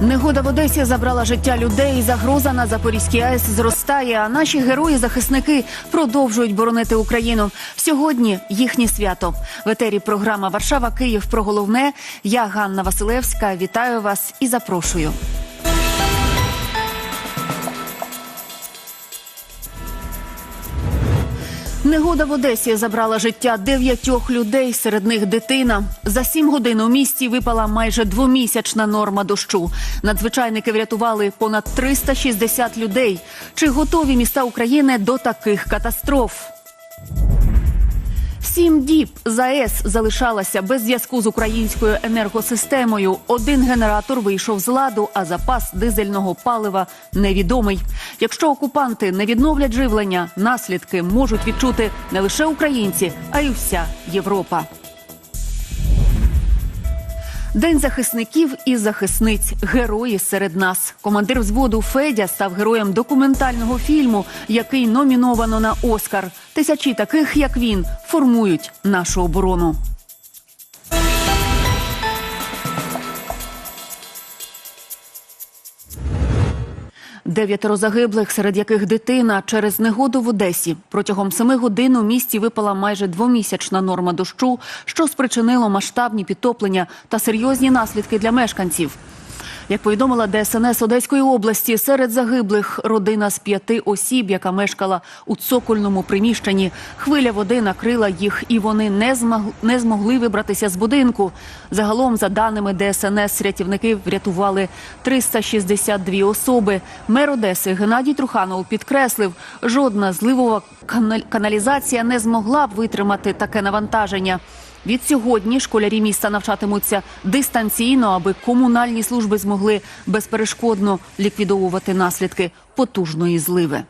Негода в Одесі забрала життя людей. Загроза на Запорізькій АЕС зростає. А наші герої-захисники продовжують боронити Україну. Сьогодні їхнє свято. В етері програма Варшава Київ про головне. Я Ганна Василевська. Вітаю вас і запрошую. Негода в Одесі забрала життя дев'ятьох людей, серед них дитина. За сім годин у місті випала майже двомісячна норма дощу. Надзвичайники врятували понад 360 людей. Чи готові міста України до таких катастроф? Сім діб ЗАЕС залишалася без зв'язку з українською енергосистемою. Один генератор вийшов з ладу, а запас дизельного палива невідомий. Якщо окупанти не відновлять живлення, наслідки можуть відчути не лише українці, а й вся Європа. День захисників і захисниць герої серед нас. Командир взводу Федя став героєм документального фільму, який номіновано на Оскар. Тисячі таких, як він, формують нашу оборону. Дев'ятеро загиблих, серед яких дитина через негоду в Одесі. Протягом семи годин у місті випала майже двомісячна норма дощу, що спричинило масштабні підтоплення та серйозні наслідки для мешканців. Як повідомила ДСНС Одеської області, серед загиблих родина з п'яти осіб, яка мешкала у цокольному приміщенні. Хвиля води накрила їх, і вони не змогли, не змогли вибратися з будинку. Загалом, за даними ДСНС, рятівники врятували 362 особи. Мер Одеси Геннадій Труханов підкреслив, жодна зливова канал- каналізація не змогла б витримати таке навантаження. Від сьогодні школярі міста навчатимуться дистанційно, аби комунальні служби змогли безперешкодно ліквідовувати наслідки потужної зливи.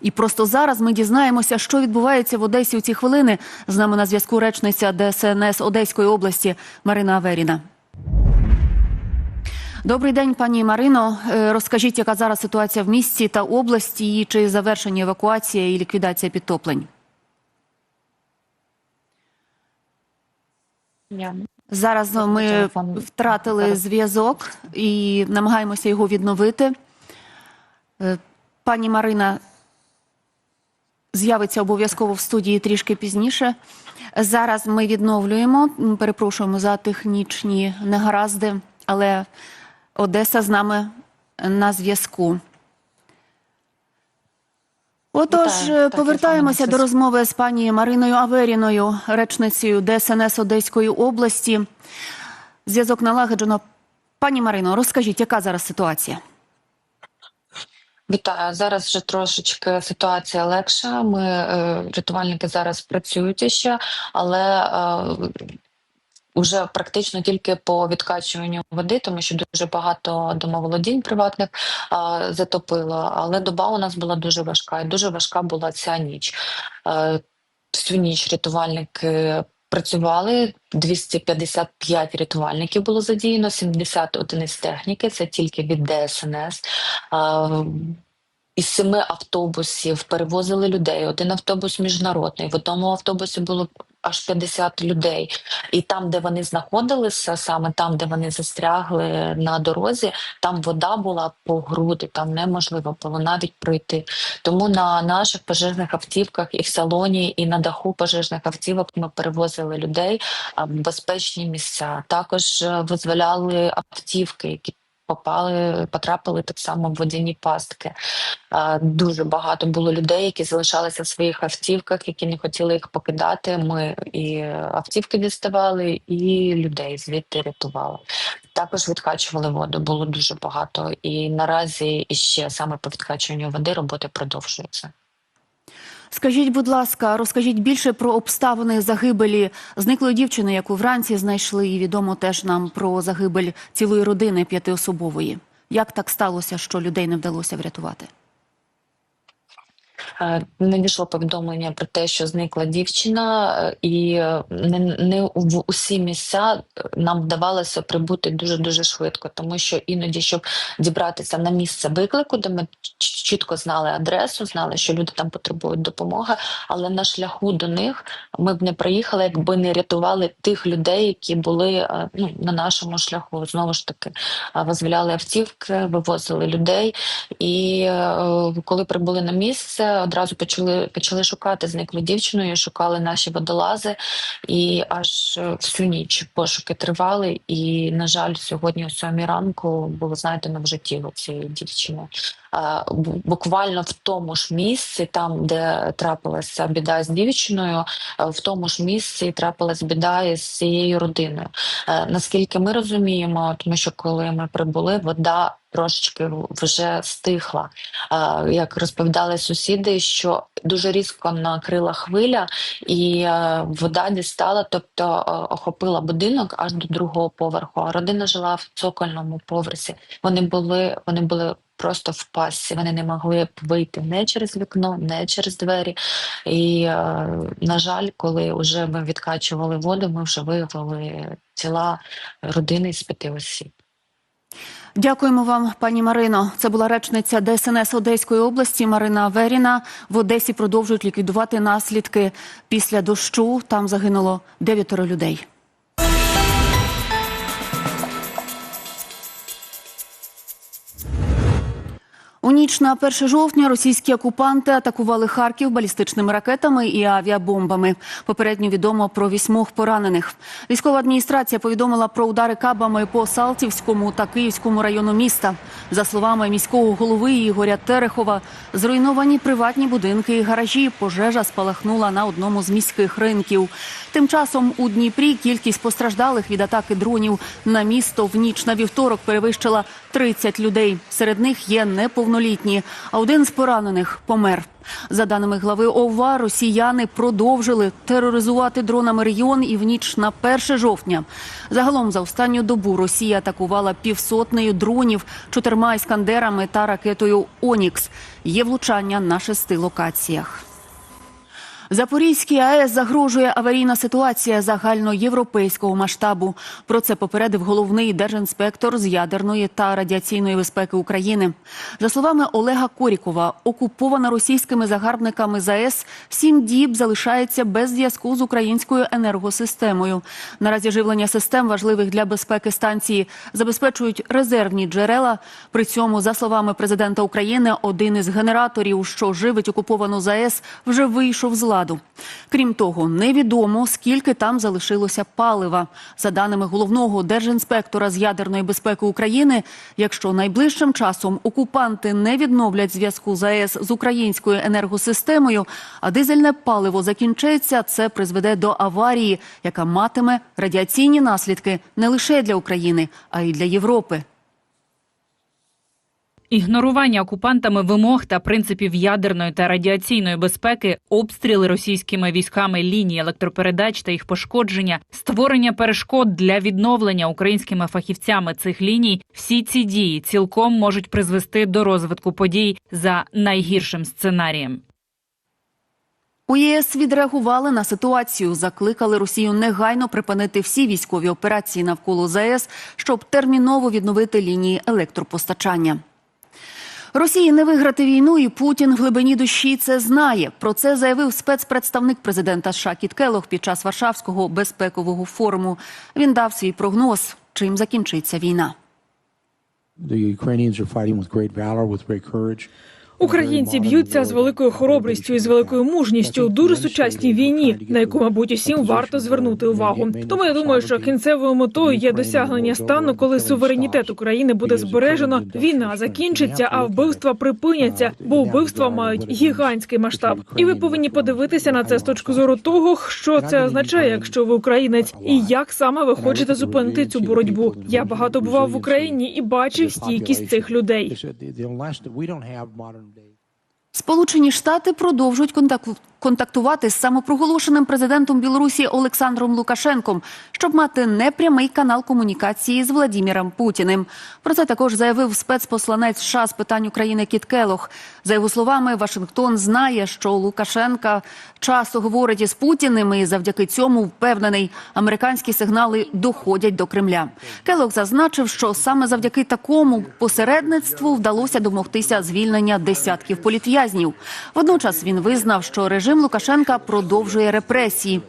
І просто зараз ми дізнаємося, що відбувається в Одесі у ці хвилини. З нами на зв'язку речниця ДСНС Одеської області Марина Аверіна. Добрий день, пані Марино. Е, Розкажіть, яка зараз ситуація в місті та області, і чи завершені евакуація і ліквідація підтоплень? Зараз ми втратили зв'язок і намагаємося його відновити. Е, Пані Марина з'явиться обов'язково в студії трішки пізніше. Зараз ми відновлюємо. Перепрошуємо за технічні негаразди, але Одеса з нами на зв'язку. Отож, Вітаю. е, повертаємося до розмови з пані Мариною Аверіною, речницею ДСНС Одеської області. Зв'язок налагоджено. Пані Марино, розкажіть, яка зараз ситуація? Вітаю. Зараз вже трошечки ситуація легша. Ми е, рятувальники зараз працюють ще, але е, вже практично тільки по відкачуванню води, тому що дуже багато домоволодінь приватних е, затопило. Але доба у нас була дуже важка, і дуже важка була ця ніч. Е, всю ніч рятувальники. Працювали 255 рятувальників було задіяно, 70 одиниць техніки. Це тільки від ДСНС. А, Із семи автобусів перевозили людей. Один автобус міжнародний. В одному автобусі було аж 50 людей. І там, де вони знаходилися, саме там, де вони застрягли на дорозі, там вода була по груди, там неможливо було навіть пройти. Тому на наших пожежних автівках і в салоні, і на даху пожежних автівок ми перевозили людей в безпечні місця. Також е, визволяли автівки, які попали, потрапили так само в водяні пастки. Дуже багато було людей, які залишалися в своїх автівках, які не хотіли їх покидати. Ми і автівки діставали, і людей звідти рятували. Також відкачували воду. Було дуже багато. І наразі іще саме по відкачуванню води роботи продовжуються. Скажіть, будь ласка, розкажіть більше про обставини загибелі зниклої дівчини, яку вранці знайшли, і відомо теж нам про загибель цілої родини п'ятиособової. Як так сталося, що людей не вдалося врятувати? Е, надійшло повідомлення про те, що зникла дівчина, е, і е, не, не в усі місця нам вдавалося прибути дуже дуже швидко, тому що іноді, щоб дібратися на місце виклику, де ми чітко знали адресу, знали, що люди там потребують допомоги, але на шляху до них ми б не приїхали, якби не рятували тих людей, які були ну, на нашому шляху. Знову ж таки, визволяли автівки, вивозили людей. І коли прибули на місце, одразу почали почали шукати зниклу дівчину, шукали наші водолази, і аж е, всю ніч пошуки тривали. І, на жаль, сьогодні о сьомій ранку було знайдено вже тіло цієї дівчини. Бу- Буквально в тому ж місці, там де трапилася біда з дівчиною, е, в тому ж місці трапилась біда із цією родиною. Е, Наскільки ми розуміємо, тому що коли ми прибули, вода трошечки вже стихла. Е, Як розповідали сусіди, що дуже різко накрила хвиля, і вода дістала, тобто охопила будинок аж до другого поверху. Родина жила в цокольному поверсі. Вони були, вони були. Просто в пасі вони не могли б вийти не через вікно, не через двері. І, е, на жаль, коли вже ми відкачували воду, ми вже виявили тіла родини з п'яти осіб. Дякуємо вам, пані Марино. Це була речниця ДСНС Одеської області Марина Веріна. В Одесі продовжують ліквідувати наслідки після дощу. Там загинуло дев'ятеро людей. У ніч на 1 жовтня російські окупанти атакували Харків балістичними ракетами і авіабомбами. Попередньо відомо про вісьмох поранених. Військова адміністрація повідомила про удари кабами по Салтівському та Київському району міста. За словами міського голови Ігоря Терехова, зруйновані приватні будинки і гаражі. Пожежа спалахнула на одному з міських ринків. Тим часом у Дніпрі кількість постраждалих від атаки дронів на місто в ніч на вівторок перевищила 30 людей. Серед них є неповнолітні, а один з поранених помер. За даними глави ОВА, росіяни продовжили тероризувати дронами регіон і в ніч на 1 жовтня. Загалом за останню добу Росія атакувала півсотнею дронів, чотирма іскандерами та ракетою Онікс. Є влучання на шести локаціях. Запорізькій АЕС загрожує аварійна ситуація загальноєвропейського масштабу. Про це попередив головний держінспектор з ядерної та радіаційної безпеки України. За словами Олега Корікова, окупована російськими загарбниками ЗАЕС сім діб залишається без зв'язку з українською енергосистемою. Наразі живлення систем важливих для безпеки станції забезпечують резервні джерела. При цьому, за словами президента України, один із генераторів, що живить окуповану ЗАЕС, вже вийшов з ладу. Крім того, невідомо скільки там залишилося палива. За даними головного держінспектора з ядерної безпеки України, якщо найближчим часом окупанти не відновлять зв'язку ЗАЕС з українською енергосистемою, а дизельне паливо закінчиться, це призведе до аварії, яка матиме радіаційні наслідки не лише для України, а й для Європи. Ігнорування окупантами вимог та принципів ядерної та радіаційної безпеки, обстріли російськими військами лінії електропередач та їх пошкодження, створення перешкод для відновлення українськими фахівцями цих ліній. Всі ці дії цілком можуть призвести до розвитку подій за найгіршим сценарієм. У ЄС відреагували на ситуацію, закликали Росію негайно припинити всі військові операції навколо ЗАЕС, щоб терміново відновити лінії електропостачання. Росії не виграти війну, і Путін в глибині душі це знає. Про це заявив спецпредставник президента США Кіт Келлог під час Варшавського безпекового форуму. Він дав свій прогноз, чим закінчиться війна. Українці б'ються з великою хоробрістю і з великою мужністю у дуже сучасній війні, на яку, мабуть, усім варто звернути увагу. Тому я думаю, що кінцевою метою є досягнення стану, коли суверенітет України буде збережено, війна закінчиться, а вбивства припиняться, бо вбивства мають гігантський масштаб. І ви повинні подивитися на це з точки зору того, що це означає, якщо ви українець, і як саме ви хочете зупинити цю боротьбу. Я багато бував в Україні і бачив стійкість цих людей. Сполучені Штати продовжують контакту- контактувати з самопроголошеним президентом Білорусі Олександром Лукашенком, щоб мати непрямий канал комунікації з Владіміром Путіним. Про це також заявив спецпосланець США з питань України Кіт Келох. За його словами, Вашингтон знає, що Лукашенка часто говорить із Путіним, і завдяки цьому впевнений, американські сигнали доходять до Кремля. Келох зазначив, що саме завдяки такому посередництву вдалося домогтися звільнення десятків політв'язнів. Водночас він визнав, що режим Лукашенка продовжує репресії.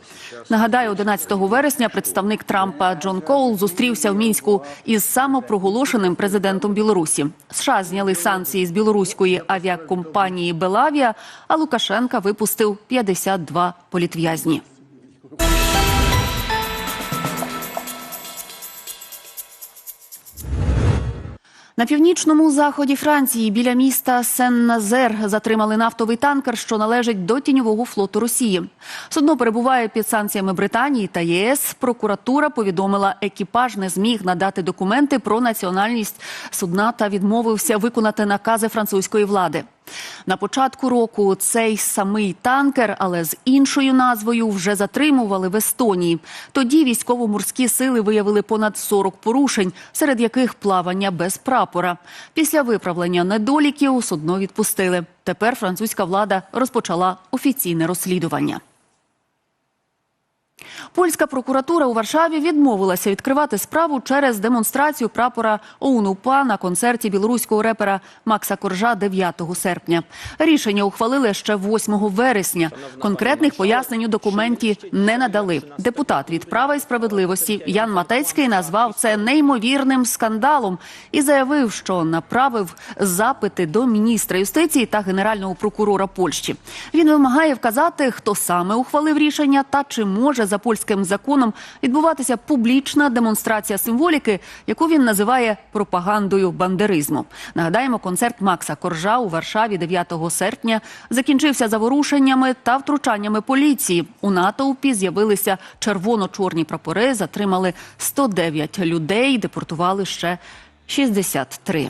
Нагадаю, 11 вересня представник Трампа Джон Коул зустрівся в мінську із самопроголошеним президентом Білорусі. США зняли санкції з білоруської авіакомпанії Белавія, а Лукашенка випустив 52 політв'язні. На північному заході Франції біля міста Сен-Назер затримали нафтовий танкер, що належить до тіньового флоту Росії. Судно перебуває під санкціями Британії та ЄС. Прокуратура повідомила, екіпаж не зміг надати документи про національність судна та відмовився виконати накази французької влади. На початку року цей самий танкер, але з іншою назвою, вже затримували в Естонії. Тоді військово-морські сили виявили понад 40 порушень, серед яких плавання без прапора. Після виправлення недоліків судно відпустили. Тепер французька влада розпочала офіційне розслідування. Польська прокуратура у Варшаві відмовилася відкривати справу через демонстрацію прапора ОУН-УПА на концерті білоруського репера Макса Коржа 9 серпня. Рішення ухвалили ще 8 вересня. Конкретних пояснень у документі не надали. Депутат від права і справедливості Ян Матецький назвав це неймовірним скандалом і заявив, що направив запити до міністра юстиції та генерального прокурора Польщі. Він вимагає вказати, хто саме ухвалив рішення та чи може за польським законом відбуватися публічна демонстрація символіки, яку він називає пропагандою бандеризму. Нагадаємо, концерт Макса Коржа у Варшаві 9 серпня закінчився заворушеннями та втручаннями поліції. У натовпі з'явилися червоно-чорні прапори, затримали 109 людей, депортували ще 63.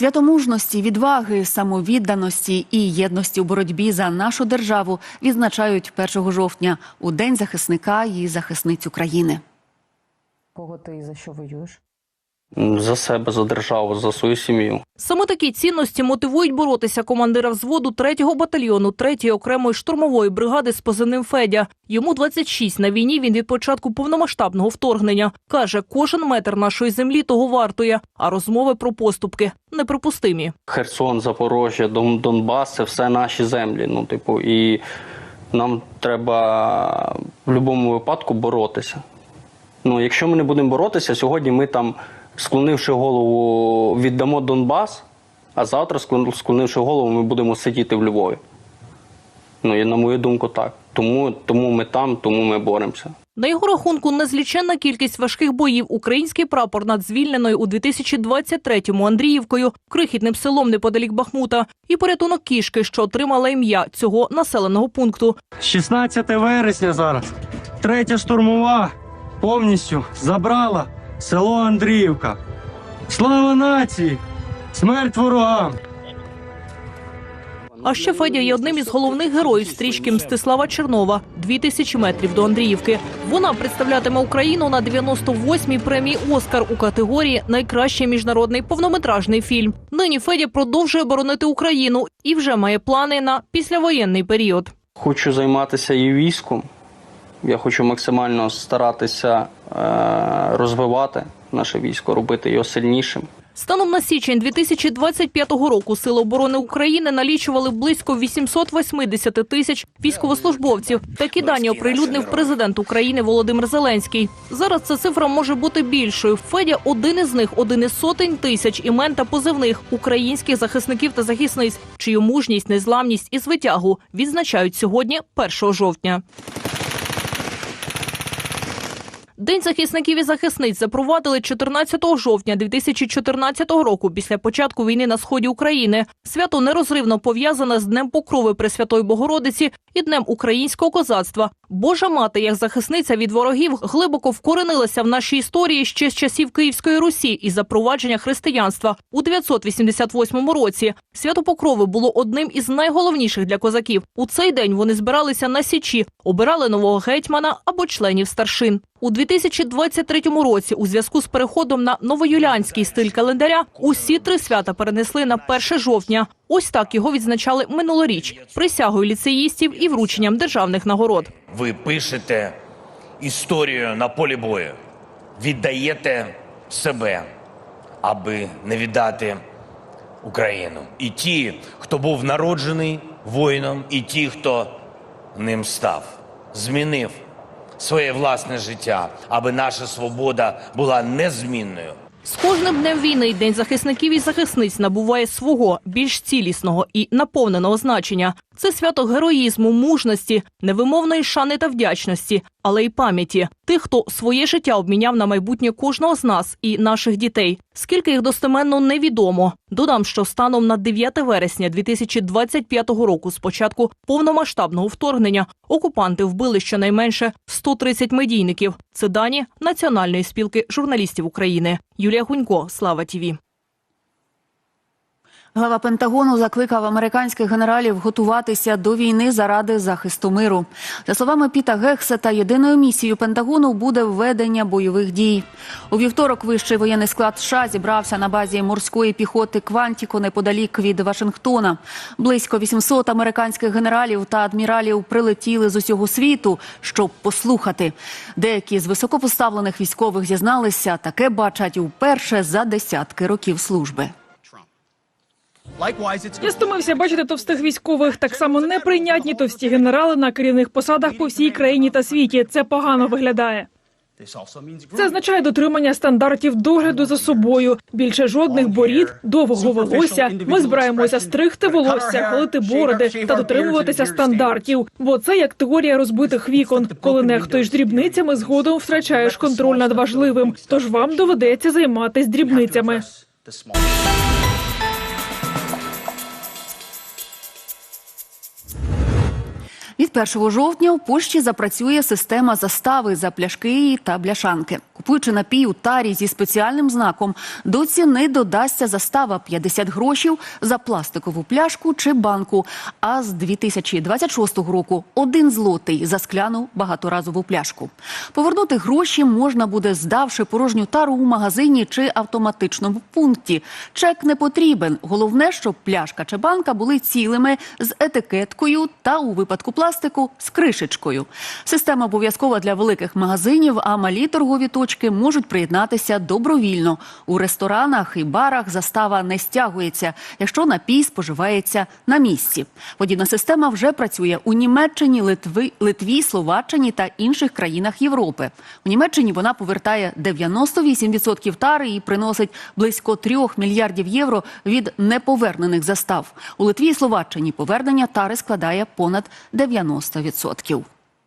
Святомужності, відваги, самовідданості і єдності у боротьбі за нашу державу відзначають 1 жовтня у День захисника і захисниць України. Кого ти і за що воюєш? За себе, за державу, за свою сім'ю. Саме такі цінності мотивують боротися командира взводу 3-го батальйону 3-ї окремої штурмової бригади з позивним Федя. Йому 26. На війні він від початку повномасштабного вторгнення. Каже, кожен метр нашої землі того вартує, а розмови про поступки неприпустимі. Херсон, Запорожжя, Дон, Донбас це все наші землі. Ну, типу, і нам треба в будь-якому випадку боротися. Ну, якщо ми не будемо боротися, сьогодні ми там, склонивши голову, віддамо Донбас, а завтра, склон- склонивши голову, ми будемо сидіти в Львові. Ну, і на мою думку, так. Тому, тому ми там, тому ми боремося. На його рахунку незліченна кількість важких боїв. Український прапор над звільненою у 2023-му Андріївкою, крихітним селом неподалік Бахмута, і порятунок кішки, що отримала ім'я цього населеного пункту. 16 вересня зараз. Третя штурмова повністю забрала село Андріївка. Слава нації! Смерть ворогам! А ще Федя є одним із головних героїв стрічки Мстислава Чернова «Дві тисячі метрів до Андріївки. Вона представлятиме Україну на 98-й премії Оскар у категорії Найкращий міжнародний повнометражний фільм. Нині Федя продовжує боронити Україну і вже має плани на післявоєнний період. Хочу займатися і військом. Я хочу максимально старатися е, розвивати наше військо, робити його сильнішим. Станом на січень 2025 року Сили оборони України налічували близько 880 тисяч військовослужбовців. Такі дані оприлюднив президент України Володимир Зеленський. Зараз ця цифра може бути більшою. Федя один із них, один із сотень тисяч імен та позивних українських захисників та захисниць, чию мужність, незламність і звитягу відзначають сьогодні, 1 жовтня. День захисників і захисниць запровадили 14 жовтня 2014 року після початку війни на сході України. Свято нерозривно пов'язане з Днем Покрови Пресвятої Богородиці і Днем українського козацтва. Божа мати, як захисниця від ворогів, глибоко вкоренилася в нашій історії ще з часів Київської Русі і запровадження християнства у 988 році. Свято Покрови було одним із найголовніших для козаків. У цей день вони збиралися на січі, обирали нового гетьмана або членів старшин. У 2023 році, у зв'язку з переходом на новоюліанський стиль календаря, усі три свята перенесли на 1 жовтня. Ось так його відзначали минулоріч присягою ліцеїстів і врученням державних нагород. Ви пишете історію на полі бою, віддаєте себе, аби не віддати Україну. І ті, хто був народжений воїном, і ті, хто ним став, змінив своє власне життя, аби наша свобода була незмінною. З кожним днем війни День захисників і захисниць набуває свого більш цілісного і наповненого значення. Це свято героїзму, мужності, невимовної шани та вдячності, але й пам'яті тих, хто своє життя обміняв на майбутнє кожного з нас і наших дітей. Скільки їх достеменно невідомо. Додам, що станом на 9 вересня 2025 року, з початку повномасштабного вторгнення, окупанти вбили щонайменше 130 медійників. Це дані Національної спілки журналістів України. Юлія Гунько, Слава Тіві. Глава Пентагону закликав американських генералів готуватися до війни заради захисту миру. За словами Піта Гексета, єдиною місією Пентагону буде введення бойових дій. У вівторок вищий воєнний склад США зібрався на базі морської піхоти Квантіко неподалік від Вашингтона. Близько 800 американських генералів та адміралів прилетіли з усього світу, щоб послухати. Деякі з високопоставлених військових зізналися, таке бачать уперше за десятки років служби. Я стомився бачити товстих військових. Так само неприйнятні товсті генерали на керівних посадах по всій країні та світі. Це погано виглядає. Це означає дотримання стандартів догляду за собою. Більше жодних борід, довгого волосся. Ми збираємося стригти волосся, холити бороди та дотримуватися стандартів. Бо це як теорія розбитих вікон. Коли нехтуєш дрібницями, згодом втрачаєш контроль над важливим. Тож вам доведеться займатися дрібницями. Від 1 жовтня у Польщі запрацює система застави за пляшки та бляшанки. Купуючи напій у тарі зі спеціальним знаком, до ціни додасться застава 50 грошів за пластикову пляшку чи банку. А з 2026 року один злотий за скляну багаторазову пляшку. Повернути гроші можна буде, здавши порожню тару у магазині чи автоматичному пункті. Чек не потрібен. Головне, щоб пляшка чи банка були цілими з етикеткою та у випадку пластику з кришечкою. Система обов'язкова для великих магазинів, а малі торгові точки можуть приєднатися добровільно. У ресторанах і барах застава не стягується, якщо напій споживається на місці. Подібна система вже працює у Німеччині, Литви, Литві, Словаччині та інших країнах Європи. У Німеччині вона повертає 98% тари і приносить близько 3 мільярдів євро від неповернених застав. У Литві і Словаччині повернення тари складає понад 90%.